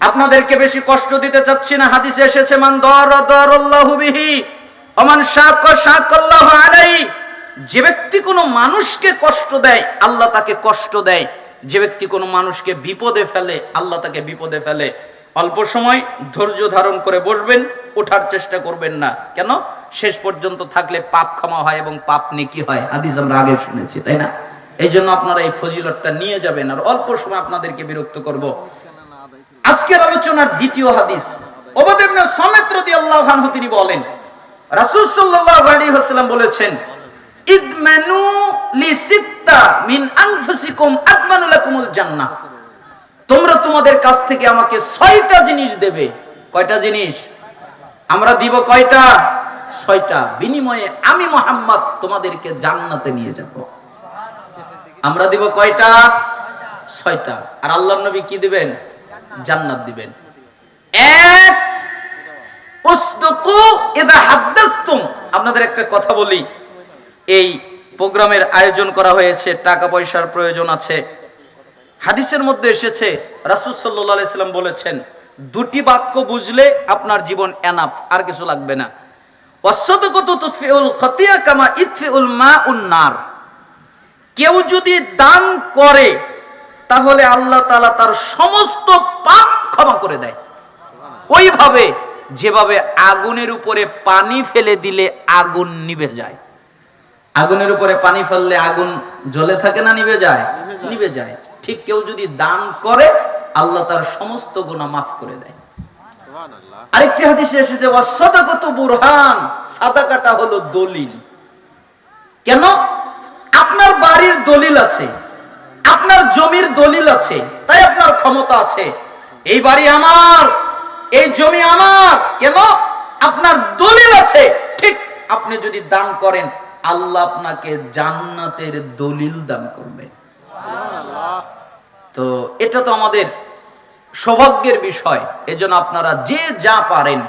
আপনাদেরকে বেশি কষ্ট দিতে চাচ্ছি না। হাদিসে এসেছে, মান দর দরল্লাহু বিহি অমান শাক শাকাল্লাহু আলাইহি যে ব্যক্তি কোনো মানুষকে কষ্ট দেয়, আল্লাহ তাকে কষ্ট দেয়। যে ব্যক্তি কোনো মানুষকে বিপদে ফেলে, আল্লাহ তাকে বিপদে ফেলে। অল্প সময় ধৈর্য ধারণ করে বসবেন ওঠার চেষ্টা করবেন না। কেন? শেষ পর্যন্ত থাকলে পাপ ক্ষমা হয় এবং পাপ নেকি হয়। হাদিস আমরা আগে শুনেছি, তাই না? এই জন্য আপনারা এই ফজিলতটা নিয়ে যাবেন। আর অল্প সময় আপনাদেরকে বিরক্ত করব। আজকের আলোচনার দ্বিতীয় হাদিস। ওবাদেবনে সমেত রাদিয়াল্লাহু আনহু তিনি বলেন, রাসূল সাল্লাল্লাহু আলাইহি ওয়াসাল্লাম বলেছেন, ইদমানু লিসিত্তা মিন আনফুসিকুম আদমানু লাকুমুল তোমরা তোমাদের কাছ থেকে আমাকে ছয়টা জিনিস দেবে। কয়টা জিনিস? আমরা দিব কয়টা? ছয়টা। বিনিময়ে আমি মোহাম্মদ তোমাদেরকে জান্নাতে নিয়ে যাব। আমরা দিব কয়টা? ছয়টা। আর আল্লাহ নবী কি দিবেন? জান্নাত দিবেন। এক আপনাদের একটা কথা বলি, এই প্রোগ্রামের আয়োজন করা হয়েছে টাকা পয়সার প্রয়োজন আছে। হাদিসের মধ্যে এসেছে, রাসূল সাল্লাম বলেছেন, দুটি বাক্য বুঝলে আপনার জীবন এনাফ, আর কিছু লাগবে না। কেউ যদি দান করে তাহলে আল্লাহ তাআলা তার সমস্ত পাপ ক্ষমা করে দেয়। ওইভাবে যেভাবে আগুনের উপরে পানি ফেলে দিলে আগুন নিভে যায়। আগুনের উপরে পানি ফেললে আগুন জ্বলে থাকে না নিভে যায়? নিভে যায়। ঠিক কেউ যদি দান করে আল্লাহ তার সমস্ত গুনাহ মাফ করে দেয়। আরেকটি হাদিসে এসেছে ওয়াসাদাকাতু বুরহান। সাদাকাটা হলো দলিল। কেন? আপনার বাড়ির দলিল আছে। আপনার জমির দলিল আছে, তাই আপনার ক্ষমতা আছে। এই বাড়ি আমার, এই জমি আমার, কেন? আপনার দলিল আছে। ঠিক, আপনি যদি দান করেন, আল্লাহ আপনাকে জান্নাতের দলিল দান করবে। তো এটা তো আমাদের সৌভাগ্যের বিষয়। এজন্য আপনারা যে যা পারেন,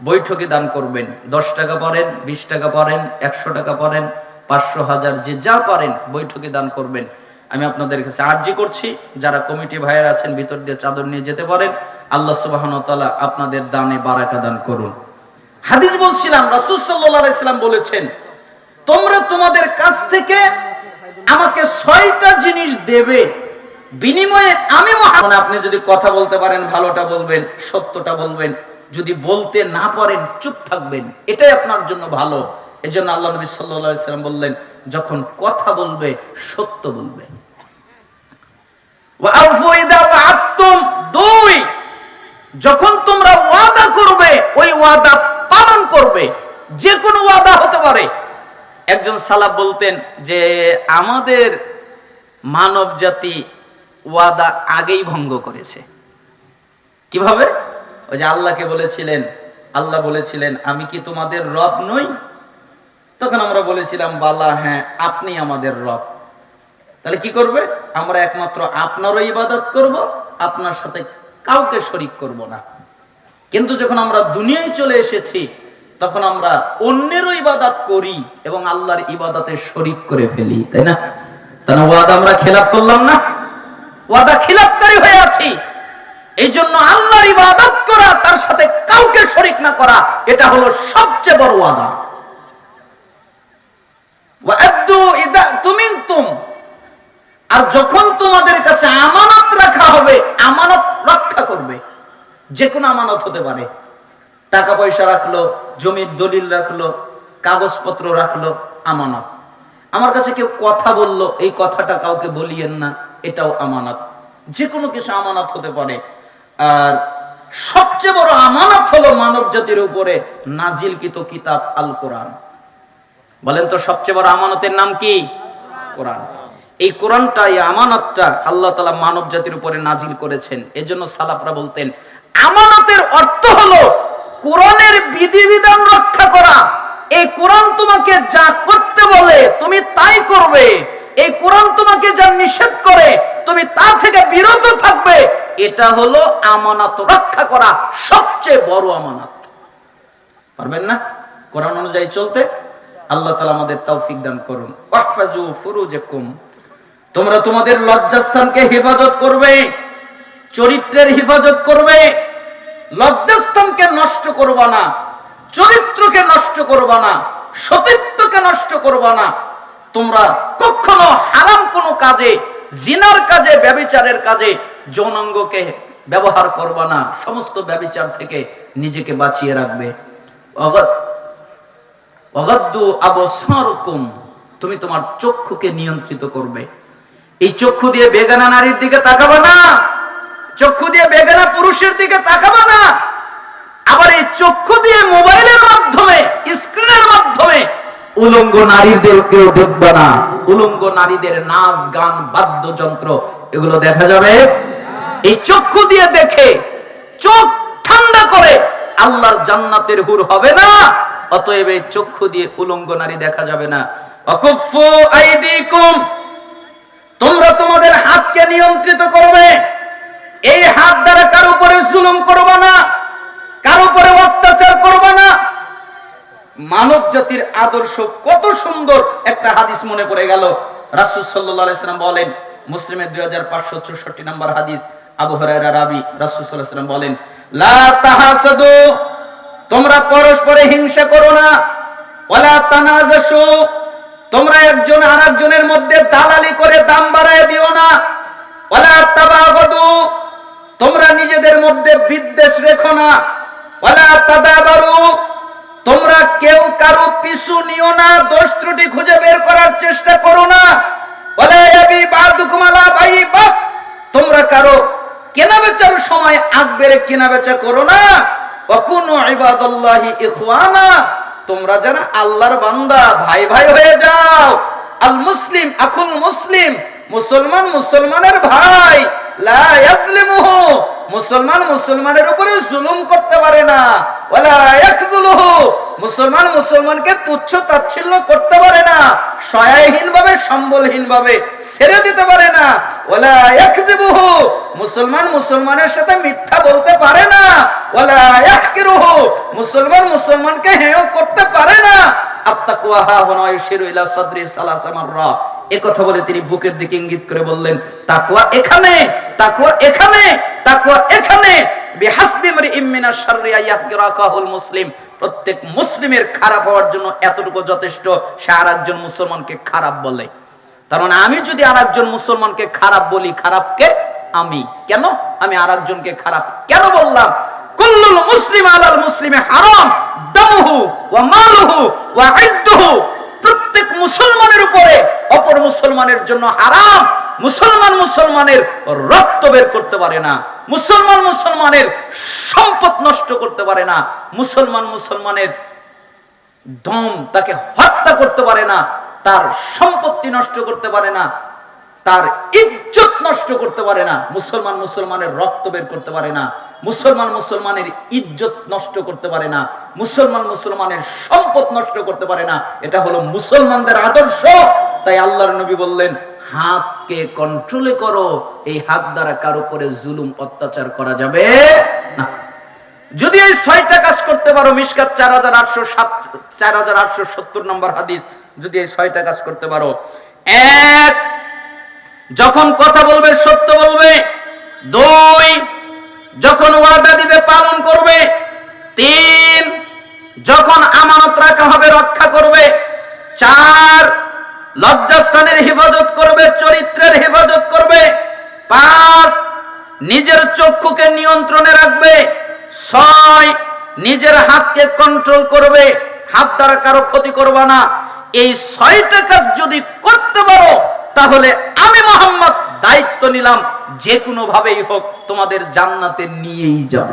বৈঠকে দান করবেন। দশ টাকা পারেন, বিশ টাকা পারেন, একশো টাকা পারেন, পাঁচশো হাজার, যে যা পারেন, বৈঠকে দান করবেন। আমি আপনাদের কাছে আর্জি করছি। যারা কমিটি ভাইয়ের আছেন, ভিতর দিয়ে চাদর নিয়ে যেতে পারেন। আল্লাহ সুবাহন তালা আপনাদের দানে বারাকা দান করুন। হাদিস বলছিলাম, রাসুল সাল্লাহ বলেছেন, তোমরা তোমাদের কাছ থেকে আমাকে ছয়টা জিনিস দেবে। বিনিময়ে আমি মহান আপনি যদি কথা বলতে পারেন, ভালোটা বলবেন, সত্যটা বলবেন, যদি বলতে না পারেন, চুপ থাকবেন। এটাই আপনার জন্য ভালো। এজন্য আল্লাহ নবী সাল্লাল্লাহু সাল্লাম বললেন যখন কথা বলবে, সত্য বলবে। দুই, যখন তোমরা ওয়াদা করবে, ওই ওয়াদা পালন করবে। যে কোনো ওয়াদা হতে পারে। একজন সালাব বলতেন যে, আমাদের মানব জাতি ওয়াদা আগেই ভঙ্গ করেছে। কীভাবে? ওই যে আল্লাহকে বলেছিলেন, আল্লাহ বলেছিলেন, আমি কি তোমাদের রব নই? তখন আমরা বলেছিলাম, বালা হ্যাঁ আপনি আমাদের রব। তাহলে কি করবে? আমরা একমাত্র আপনারও ইবাদত করব, আপনার সাথে কাউকে শরিক করব না। কিন্তু যখন আমরা দুনিয়ায় চলে এসেছি, তখন আমরা অন্যেরও ইবাদত করি এবং আল্লাহর ইবাদতে শরিক করে ফেলি, তাই না? তাহলে ওয়াদা আমরা খেলাপ করলাম না? ওয়াদা খিলাপকারী হয়ে আছি। এই জন্য আল্লাহর ইবাদত করা, তার সাথে কাউকে শরিক না করা, এটা হলো সবচেয়ে বড় ওয়াদা। আর যখন তোমাদের কাছে আমানত রাখা হবে, আমানত রক্ষা করবে। যে কোনো আমানত হতে পারে। টাকা পয়সা রাখল, জমির দলিল রাখল, কাগজপত্র রাখল, আমানত। আমার কাছে কেউ কথা বলল, এই কথাটা কাউকে বলিয়েন না, এটাও আমানত। যে কোনো কিছু আমানত হতে পারে। আর সবচেয়ে বড় আমানত হলো মানব জাতির উপরে নাজিলকৃত কিতাব আল কোরআন বলেন তো সবচেয়ে বড় আমানতের নাম কি? কোরআন। এই কোরআনটা, এই আমানতটা আল্লাহ তালা মানব জাতির উপরে নাজিল করেছেন। এজন্য সালাফরা বলতেন, আমানতের অর্থ হলো কোরআনের বিধিবিধান রক্ষা করা। এই কোরআন তোমাকে যা করতে বলে, তুমি তাই করবে। এই কোরআন তোমাকে যা নিষেধ করে, তুমি তা থেকে বিরত থাকবে। এটা হলো আমানত রক্ষা করা সবচেয়ে বড় আমানত। পারবেন না? কোরআন অনুযায়ী চলতে। আল্লাহ তালা আমাদের তৌফিক দান করুন। তোমরা তোমাদের লজ্জাস্থানকে হেফাজত করবে, চরিত্রের হেফাজত করবে, লজ্জাস্থানকে নষ্ট করবা না, চরিত্রকে নষ্ট করবা না, সতীত্বকে নষ্ট করবা না। তোমরা কখনো হারাম কোনো কাজে, জিনার কাজে, ব্যবিচারের কাজে, যৌনাঙ্গকে ব্যবহার করবা না। সমস্ত ব্যবিচার থেকে নিজেকে বাঁচিয়ে রাখবে। তুমি তোমার চক্ষুকে নিয়ন্ত্রিত করবে। এই চক্ষু দিয়ে বেগানা নারীর দিকে তাকাবা না। চক্ষু দিয়ে বেগানা পুরুষের দিকে তাকাবা না। আবার এই চক্ষু দিয়ে মোবাইলের মাধ্যমে, স্ক্রিনের মাধ্যমে উলঙ্গ নারীদের কেউ দেখবে না। উলঙ্গ নারীদের নাচ, গান, বাদ্যযন্ত্র, এগুলো দেখা যাবে? এই চক্ষু দিয়ে দেখে চোখ ঠান্ডা করে আল্লাহর জান্নাতের হুর হবে না। অতএব এই চক্ষু দিয়ে উলঙ্গ নারী দেখা যাবে না। তোমরা তোমাদের হাতকে নিয়ন্ত্রিত করবে। এই হাত দ্বারা কারও উপরে জুলুম করবে না, কারও উপরে অত্যাচার করবে না। মানব জাতির আদর্শ কত সুন্দর একটা হাদিস মনে পড়ে গেল। রাসূল সাল্লাম বলেন, মুসলিমের 2564 নম্বর হাদিস, আবু রাবি, রাসূল সাল্লাম বলেন, লা তোমরা পরস্পরে হিংসা করো না। ওয়ালা তানাজাসু, তোমরা একজন আরেকজনের মধ্যে দালালি করে দাম বাড়ায় দিও না। ওয়ালা তাবাগাদু, তোমরা নিজেদের মধ্যে বিদ্বেষ রেখো না। ওয়ালা তাদাবারু, তোমরা কেউ কারও পিছু নিও না, দোষ ত্রুটি খুঁজে বের করার চেষ্টা করো না। ওয়ালা ইয়াবি বাদুকুম আলা তোমরা কারও কেনা বেচার সময় আগ বেড়ে কেনা বেচা করো না। তোমরা যারা আল্লাহর বান্দা, ভাই ভাই হয়ে যাও। আল মুসলিম আকুল মুসলিম, মুসলমান মুসলমানের ভাই মুসলমান মুসলমানের উপরে জুলুম করতে পারে না। মুসলমান মুসলমানকে তুচ্ছ তাচ্ছিল্য করতে পারে না। সহায়হীন ভাবে সম্বলহীন ভাবে ছেড়ে দিতে পারে না। ওয়ালা ইয়াকযিবুহু মুসলমান মুসলমানের সাথে মিথ্যা বলতে পারে না। ইয়াহকিরুহু মুসলমান মুসলমানকে হেয় করতে পারে না। প্রত্যেক মুসলিমের খারাপ হওয়ার জন্য এতটুকু যথেষ্ট, সে আর একজন মুসলমানকে খারাপ বলে। তার মানে আমি যদি আর একজন মুসলমানকে খারাপ বলি, খারাপকে আমি। কেন? আমি আর খারাপ কেন বললাম? কুল্লুল মুসলিম আলাল মুসলিমে হারাম ওয়া ওয়া প্রত্যেক মুসলমানের উপরে অপর মুসলমানের জন্য হারাম। মুসলমান মুসলমানের রক্ত বের করতে পারে না। মুসলমান মুসলমানের সম্পদ নষ্ট করতে পারে না। মুসলমান মুসলমানের দম তাকে হত্যা করতে পারে না। তার সম্পত্তি নষ্ট করতে পারে না। তার ইজ্জত নষ্ট করতে পারে না। মুসলমান মুসলমানের রক্ত বের করতে পারে না। মুসলমান মুসলমানের ইজ্জত নষ্ট করতে পারে না, মুসলমান মুসলমানের সম্পদ নষ্ট করতে পারে না, এটা হলো মুসলমানদের আদর্শ। তাই আল্লাহর নবী বললেন, হাতকে কন্ট্রোলে করো, এই হাত দ্বারা কার উপরে জুলুম, অত্যাচার করা যাবে না। যদি এই ছয়টা কাজ করতে পারো মিসকাত চার হাজার আটশো সাত, চার হাজার আটশো সত্তর নম্বর হাদিস, যদি এই ছয়টা কাজ করতে পারো, এক, যখন কথা বলবে, সত্য বলবে, দুই যখন ওয়াদা দিবে, পালন করবে, তিন, যখন আমানত রাখা হবে, রক্ষা করবে, চার, লজ্জাস্থানের হেফাজত করবে, চরিত্রের হেফাজত করবে, পাঁচ, নিজের চক্ষুকে নিয়ন্ত্রণে রাখবে, ছয়, নিজের হাতকে কন্ট্রোল করবে, হাত দ্বারা কারও ক্ষতি করবে না। এই ছয়টা কাজ যদি করতে পারো, তাহলে আমি মোহাম্মদ দায়িত্ব নিলাম। যে কোনো ভাবেই হোক, তোমাদের জান্নাতে নিয়েই যাব।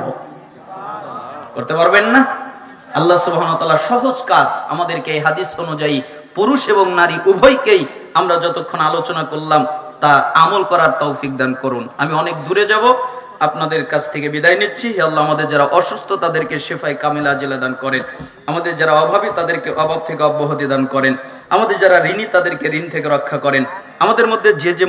করতে পারবেন না? আল্লাহ সুবহানাহু সহজ কাজ আমাদেরকে এই হাদিস অনুযায়ী পুরুষ এবং নারী উভয়কেই আমরা যতক্ষণ আলোচনা করলাম তা আমল করার তৌফিক দান করুন। আমি অনেক দূরে যাব, আপনাদের কাছ থেকে বিদায় নিচ্ছি। হে আল্লাহ, আমাদের যারা অসুস্থ, তাদেরকে শেফাই কামিলা জেলা দান করেন। আমাদের যারা অভাবী, তাদেরকে অভাব থেকে অব্যাহতি দান করেন। আমাদের যারা ঋণী, তাদেরকে ঋণ থেকে রক্ষা করেন। আমাদের মধ্যে যে যে